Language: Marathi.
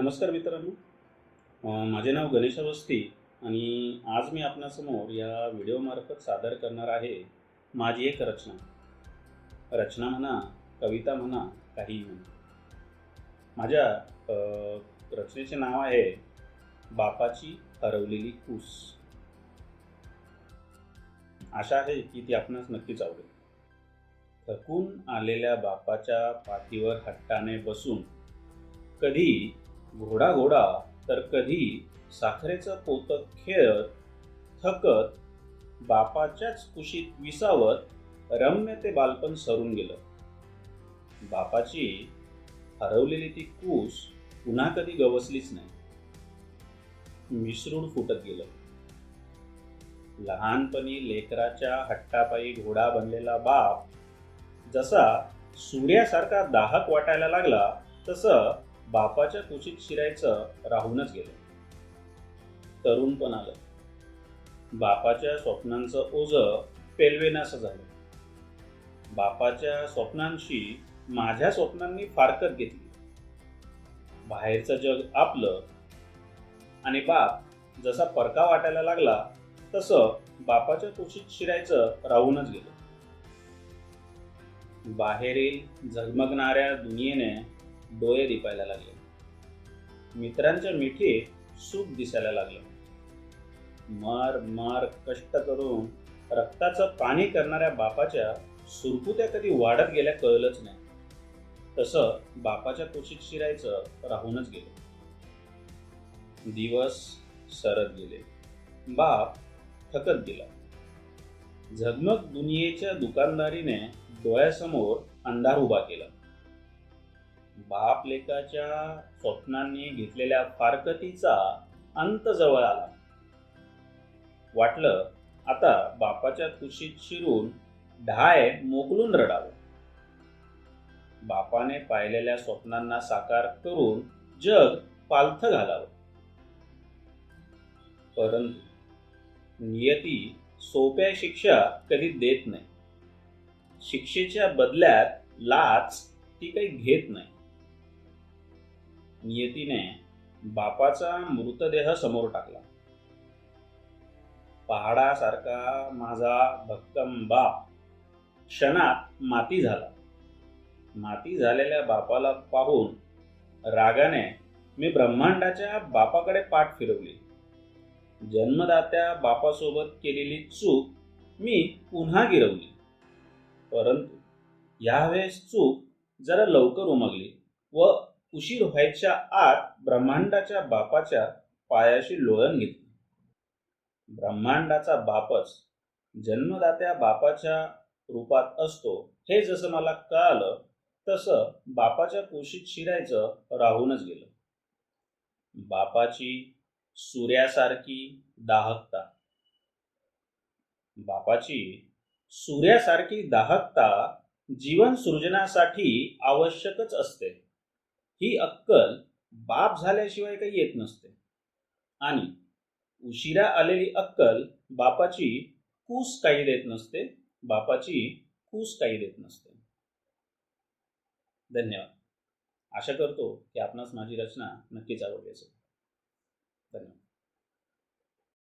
नमस्कार मित्रांनो. माझे नाव गणेश अवस्थी आणि आज मी आपणासमोर या व्हिडिओमार्फत सादर करणार आहे माझी एक रचना. रचना म्हणा कविता म्हणा काहीही म्हणा. माझ्या रचनेचे नाव आहे बापाची हरवलेली कूस. आशा आहे की ती आपणास नक्कीच आवडेल. थकून आलेल्या बापाच्या पाठीवर हट्टाने बसून कधी घोडा घोडा तर कधी साखरेचं पोत खेळत थकत बापाच्याच कुशीत विसावत रम्य ते बालपण सरून गेलं. बापाची हरवलेली ती कूस पुन्हा कधी गवसलीच नाही. मिसरून फुटत गेलं. लहानपणी लेकराच्या हट्टापायी घोडा बनलेला बाप जसा सूर्यासारखा दाहक वाटायला लागला तसं बापाच्या कुशीत शिरायचं राहूनच गेलं. तरुण पण आलं. बापाच्या स्वप्नांचं ओझ पेलवेनासं झालं. बापाच्या स्वप्नांशी माझ्या स्वप्नांनी फारकत घेतली. बाहेरचं जग आपलं आणि बाप जसा परका वाटायला लागला तसं बापाच्या कुशीत शिरायचं राहूनच गेलं. बाहेरील झगमगणाऱ्या दुनियेने डोळे दिपायला लागले. मित्रांच्या मिठीत सुख दिसायला लागलं. मार मार कष्ट करून रक्ताचं पाणी करणाऱ्या बापाच्या सुरकुत्या कधी वाढत गेल्या कळलंच नाही. तसं बापाच्या कुशीत शिरायचं राहूनच गेलं. दिवस सरत गेले. बाप थकत गेला. झगमग दुनियेच्या दुकानदारीने डोळ्यासमोर अंधार उभा केला. बाप लेखाच्या स्वप्नांनी घेतलेल्या फारकतीचा अंत जवळ आला. वाटलं आता बापाच्या कुशीत शिरून ढाय मोकलून रडावं. बापाने पाहिलेल्या स्वप्नांना साकार करून जग पालथ घालावं. परंतु नियती सोप्या शिक्षा कधी देत नाही. शिक्षेच्या बदल्यात लाच ती काही घेत नाही. नियतीने बापाचा मृतदेह समोर टाकला. पहाडासारखा माझा भक्कम बाप क्षणात माती झाला. माती झालेल्या बापाला पाहून रागाने मी ब्रह्मांडाच्या बापाकडे पाठ फिरवली. जन्मदात्या बापासोबत केलेली चूक मी पुन्हा गिरवली. परंतु यावेळेस चूक जरा लवकर उमगली व उशीर व्हायच्या आत ब्रह्मांडाच्या बापाच्या पायाशी लोळण घेतली. ब्रह्मांडाचा बापच जन्मदात्या बापाच्या रूपात असतो हे जसं मला कळालं तसं बापाच्या कुशीत शिरायचं राहूनच गेलं. बापाची सूर्यासारखी दाहकता. बापाची सूर्यासारखी दाहकता जीवन सृजनासाठी आवश्यकच असते. ही अक्कल बाप झाल्याशिवाय काही येत नसते. आणि उशिरा आलेली अक्कल बापाची कूस काही देत नसते बापाची कूस काही देत नसते. धन्यवाद. आशा करतो की आपणास माझी रचना नक्कीच आवडली असेल. धन्यवाद.